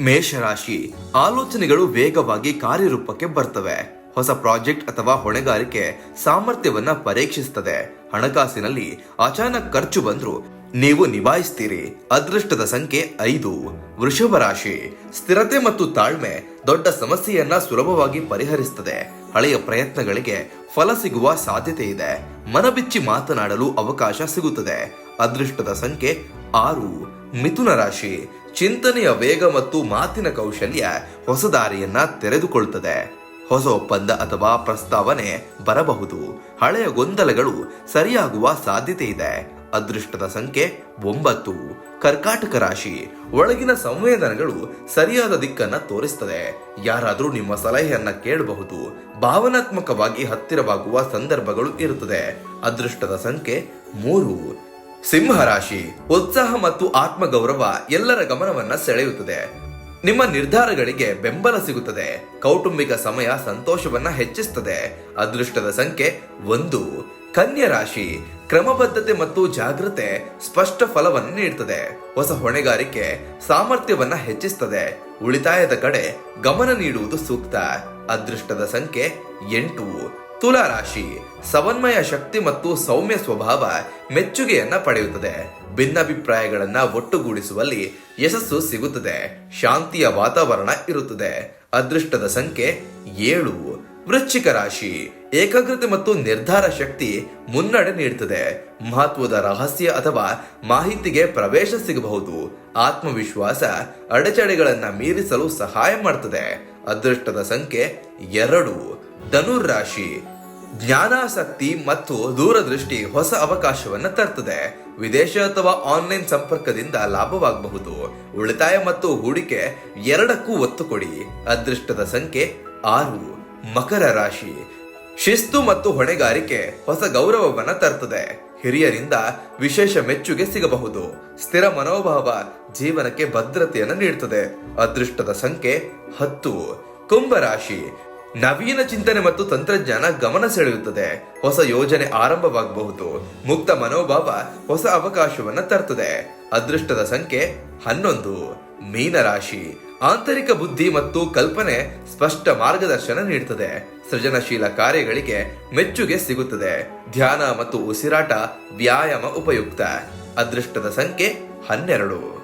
ಮೇಷರಾಶಿ, ಆಲೋಚನೆಗಳು ವೇಗವಾಗಿ ಕಾರ್ಯರೂಪಕ್ಕೆ ಬರ್ತವೆ. ಹೊಸ ಪ್ರಾಜೆಕ್ಟ್ ಅಥವಾ ಹೊಣೆಗಾರಿಕೆ ಸಾಮರ್ಥ್ಯವನ್ನ ಪರೀಕ್ಷಿಸುತ್ತದೆ. ಹಣಕಾಸಿನಲ್ಲಿ ಅಚಾನಕ್ ಖರ್ಚು ಬಂದ್ರು ನೀವು ನಿಭಾಯಿಸ್ತೀರಿ. ಅದೃಷ್ಟದ ಸಂಖ್ಯೆ ಐದು. ವೃಷಭ ರಾಶಿ, ಸ್ಥಿರತೆ ಮತ್ತು ತಾಳ್ಮೆ ದೊಡ್ಡ ಸಮಸ್ಯೆಯನ್ನ ಸುಲಭವಾಗಿ ಪರಿಹರಿಸುತ್ತದೆ. ಹಳೆಯ ಪ್ರಯತ್ನಗಳಿಗೆ ಫಲ ಸಿಗುವ ಸಾಧ್ಯತೆ ಇದೆ. ಮನಬಿಚ್ಚಿ ಮಾತನಾಡಲು ಅವಕಾಶ ಸಿಗುತ್ತದೆ. ಅದೃಷ್ಟದ ಸಂಖ್ಯೆ ಆರು. ಮಿಥುನ ರಾಶಿ ಚಿಂತನೆಯ ವೇಗ ಮತ್ತು ಮಾತಿನ ಕೌಶಲ್ಯ ಹೊಸ ದಾರಿಯನ್ನ ತೆರೆದುಕೊಳ್ಳುತ್ತದೆ ಹೊಸ ಒಪ್ಪಂದ ಅಥವಾ ಪ್ರಸ್ತಾವನೆ ಬರಬಹುದು. ಹಳೆಯ ಗೊಂದಲಗಳು ಸರಿಯಾಗುವ ಸಾಧ್ಯತೆ ಇದೆ. ಅದೃಷ್ಟದ ಸಂಖ್ಯೆ ಒಂಬತ್ತು. ಕರ್ಕಾಟಕ ರಾಶಿ ಒಳಗಿನ ಸಂವೇದನೆಗಳು ಸರಿಯಾದ ದಿಕ್ಕನ್ನ ತೋರಿಸ್ತದೆ. ಯಾರಾದರೂ ನಿಮ್ಮ ಸಲಹೆಯನ್ನ ಕೇಳಬಹುದು. ಭಾವನಾತ್ಮಕವಾಗಿ ಹತ್ತಿರವಾಗುವ ಸಂದರ್ಭಗಳು ಇರುತ್ತದೆ. ಅದೃಷ್ಟದ ಸಂಖ್ಯೆ ಮೂರು. ಸಿಂಹ ರಾಶಿ ಉತ್ಸಾಹ ಮತ್ತು ಆತ್ಮಗೌರವ ಎಲ್ಲರ ಗಮನವನ್ನ ಸೆಳೆಯುತ್ತದೆ. ನಿಮ್ಮ ನಿರ್ಧಾರಗಳಿಗೆ ಬೆಂಬಲ ಸಿಗುತ್ತದೆ. ಕೌಟುಂಬಿಕ ಸಮಯ ಸಂತೋಷವನ್ನ ಹೆಚ್ಚಿಸುತ್ತದೆ ಅದೃಷ್ಟದ ಸಂಖ್ಯೆ ಒಂದು. ಕನ್ಯಾ ರಾಶಿ, ಕ್ರಮಬದ್ಧತೆ ಮತ್ತು ಜಾಗ್ರತೆ ಸ್ಪಷ್ಟ ಫಲವನ್ನು ನೀಡುತ್ತದೆ ಹೊಸ ಹೊಣೆಗಾರಿಕೆ ಸಾಮರ್ಥ್ಯವನ್ನ ಹೆಚ್ಚಿಸುತ್ತದೆ ಉಳಿತಾಯದ ಕಡೆ ಗಮನ ನೀಡುವುದು ಸೂಕ್ತ. ಅದೃಷ್ಟದ ಸಂಖ್ಯೆ ಎಂಟು. ತುಲಾ ರಾಶಿ ಸಮನ್ವಯ ಶಕ್ತಿ ಮತ್ತು ಸೌಮ್ಯ ಸ್ವಭಾವ ಮೆಚ್ಚುಗೆಯನ್ನ ಪಡೆಯುತ್ತದೆ. ಭಿನ್ನಾಭಿಪ್ರಾಯಗಳನ್ನ ಒಟ್ಟುಗೂಡಿಸುವಲ್ಲಿ ಯಶಸ್ಸು ಸಿಗುತ್ತದೆ. ಶಾಂತಿಯ ವಾತಾವರಣ ಇರುತ್ತದೆ. ಅದೃಷ್ಟದ ಸಂಖ್ಯೆ ಏಳು. ವೃಶ್ಚಿಕ ರಾಶಿ ಏಕಾಗ್ರತೆ ಮತ್ತು ನಿರ್ಧಾರ ಶಕ್ತಿ ಮುನ್ನಡೆ ನೀಡುತ್ತದೆ ಮಹತ್ವದ ರಹಸ್ಯ ಅಥವಾ ಮಾಹಿತಿಗೆ ಪ್ರವೇಶ ಸಿಗಬಹುದು. ಆತ್ಮವಿಶ್ವಾಸ ಅಡೆತಡೆಗಳನ್ನ ಮೀರಿಸಲು ಸಹಾಯ ಮಾಡುತ್ತದೆ ಅದೃಷ್ಟದ ಸಂಖ್ಯೆ ಎರಡು. ಧನುರ್ ರಾಶಿ ಜ್ಞಾನಾಸಕ್ತಿ ಮತ್ತು ದೂರದೃಷ್ಟಿ ಹೊಸ ಅವಕಾಶವನ್ನ ತರ್ತದೆ. ವಿದೇಶ ಅಥವಾ ಆನ್ಲೈನ್ ಸಂಪರ್ಕದಿಂದ ಲಾಭವಾಗಬಹುದು. ಉಳಿತಾಯ ಮತ್ತು ಹೂಡಿಕೆ ಎರಡಕ್ಕೂ ಒತ್ತು ಕೊಡಿ. ಅದೃಷ್ಟದ ಸಂಖ್ಯೆ ಆರು. ಮಕರ ರಾಶಿ. ಶಿಸ್ತು ಮತ್ತು ಹೊಣೆಗಾರಿಕೆ ಹೊಸ ಗೌರವವನ್ನ ತರ್ತದೆ. ಹಿರಿಯರಿಂದ ವಿಶೇಷ ಮೆಚ್ಚುಗೆ ಸಿಗಬಹುದು. ಸ್ಥಿರ ಮನೋಭಾವ ಜೀವನಕ್ಕೆ ಭದ್ರತೆಯನ್ನು ನೀಡುತ್ತದೆ ಅದೃಷ್ಟದ ಸಂಖ್ಯೆ ಹತ್ತು. ಕುಂಭರಾಶಿ ನವೀನ ಚಿಂತನೆ ಮತ್ತು ತಂತ್ರಜ್ಞಾನ ಗಮನ ಸೆಳೆಯುತ್ತದೆ. ಹೊಸ ಯೋಜನೆ ಆರಂಭವಾಗಬಹುದು. ಮುಕ್ತ ಮನೋಭಾವ ಹೊಸ ಅವಕಾಶವನ್ನ ತರ್ತದೆ. ಅದೃಷ್ಟದ ಸಂಖ್ಯೆ ಹನ್ನೊಂದು. ಮೀನರಾಶಿ. ಆಂತರಿಕ ಬುದ್ಧಿ ಮತ್ತು ಕಲ್ಪನೆ ಸ್ಪಷ್ಟ ಮಾರ್ಗದರ್ಶನ ನೀಡುತ್ತದೆ ಸೃಜನಶೀಲ ಕಾರ್ಯಗಳಿಗೆ ಮೆಚ್ಚುಗೆ ಸಿಗುತ್ತದೆ. ಧ್ಯಾನ ಮತ್ತು ಉಸಿರಾಟ ವ್ಯಾಯಾಮ ಉಪಯುಕ್ತ. ಅದೃಷ್ಟದ ಸಂಖ್ಯೆ ಹನ್ನೆರಡು.